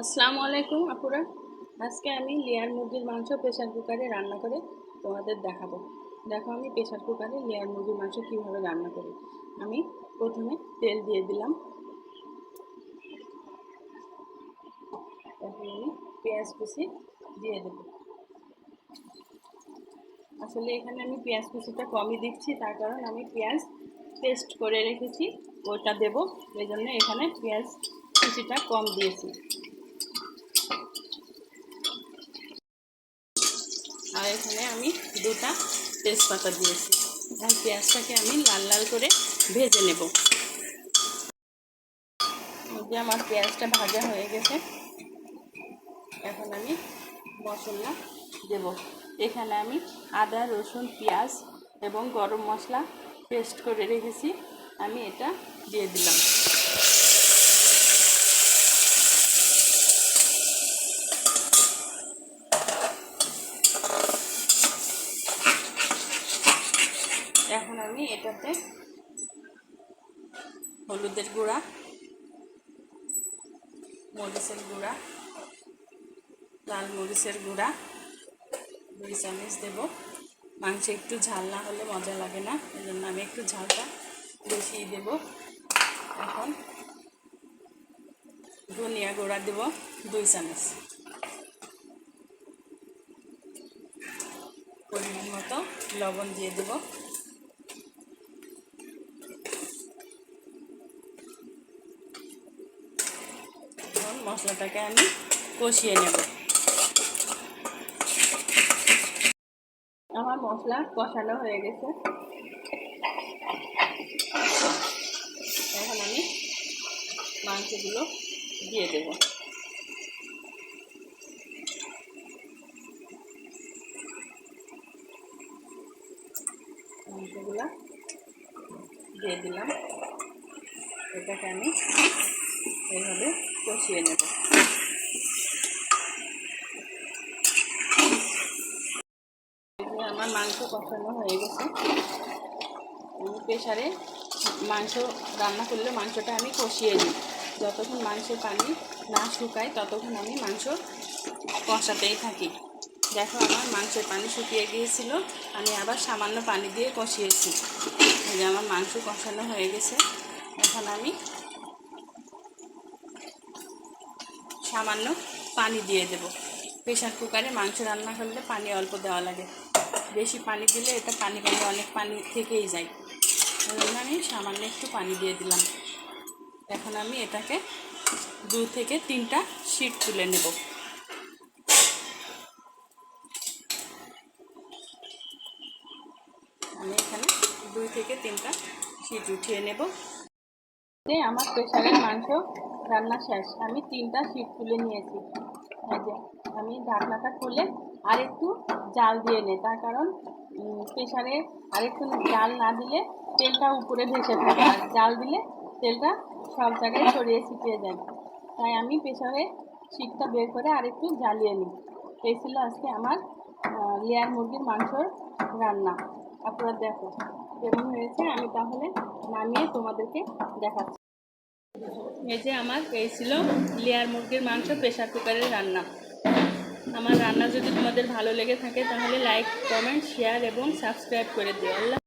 আসসালামু আলাইকুম, আপুরা। আজকে আমি লেয়ার মুরগির মাংস প্রেশার কুকারে রান্না করে তোমাদের দেখাবো। দেখো, আমি প্রেশার কুকারে লেয়ার মুরগির মাংস কীভাবে রান্না করি। আমি প্রথমে তেল দিয়ে দিলাম। এখন আমি পেঁয়াজ কুচি দিয়ে দেবো। আসলে এখানে আমি পেঁয়াজ কুচিটা কমই দিচ্ছি, তার কারণ আমি পেঁয়াজ পেস্ট করে রেখেছি, ওটা দেবো। এই জন্য এখানে পেঁয়াজ কুচিটা কম দিয়েছি। আর এখানে আমি দুটা তেজপাতা দিয়েছি। এখন পেঁয়াজটাকে আমি লাল লাল করে ভেজে নেব। যে আমার পেঁয়াজটা ভাজা হয়ে গেছে। এখন আমি মশলা দেব। এখানে আমি আদা, রসুন, পেঁয়াজ এবং গরম মশলা পেস্ট করে রেখেছি। আমি এটা দিয়ে দিলাম। এখন আমি এটাতে হলুদের গুঁড়া, মরিচের গুঁড়া, লাল মরিচের গুঁড়া, দুই চামচ দেবো। মাংস একটু ঝাল না হলে মজা লাগে না, এই জন্য আমি একটু ঝালটা বেশি দেব। এখন ধনিয়া গুঁড়া দেব, দুই চামচ। পরিমাণ মতো লবণ দিয়ে দেবো এখন মশলাটাকে আমি কষিয়ে নেব। আমার মশলা কষানো হয়ে গেছে। এখন আমি মাংসগুলো দিয়ে দেব। মাংসগুলো দিয়ে দিলাম। এটাকে আমি এইভাবে কষিয়ে নেব। আমার মাংস কষানো হয়ে গেছে। আমি প্রেশারে মাংস রান্না করলে মাংসটা আমি কষিয়ে নিই। যতক্ষণ মাংসের পানি না শুকায়, ততক্ষণ আমি মাংস কষাতেই থাকি। দেখো আমার মাংসের পানি শুকিয়ে গিয়েছিল। আমি আবার সামান্য পানি দিয়ে কষিয়েছি। যে আমার মাংস কষানো হয়ে গেছে। এখন আমি সামান্য পানি দিয়ে দেব। প্রেশার কুকারে মাংস রান্না করলে পানি অল্প দেওয়া লাগে। বেশি পানি দিলে এটা পানি পানি অনেক পানি থেকেই যায়। ওই জন্য আমি সামান্য একটু পানি দিয়ে দিলাম। এখন আমি এটাকে দু থেকে তিনটা শিট তুলে নেব। আমি এখানে দুই থেকে তিনটা শিট উঠিয়ে নেব। আমার প্রেশারের মাংস রান্না শেষ। আমি তিনটা শিট তুলে নিয়েছি। আমি ঢাকনাটা খুলে আর একটু জাল দিয়ে নেই। তার কারণ প্রেশারে আরেকটু জাল না দিলে তেলটা উপরে ভেসে থাকে। আর জাল দিলে তেলটা সব জায়গায় ছড়িয়ে ছিটিয়ে যায় তাই আমি প্রেশারে শিটটা বের করে আরেকটু জ্বালিয়ে নিই। এই ছিল আজকে আমার লেয়ার মুরগির মাংসর রান্না। আপনারা দেখো, কেমন হয়েছে? আমি তাহলে নামিয়ে তোমাদেরকে দেখাচ্ছি। এই যে আমার, এই ছিল লেয়ার মুরগির মাংস প্রেশার কুকারের রান্না। আমার রান্না যদি তোমাদের ভালো লেগে থাকে, তাহলে লাইক কমেন্ট শেয়ার এবং সাবস্ক্রাইব করে দিও। আল্লাহ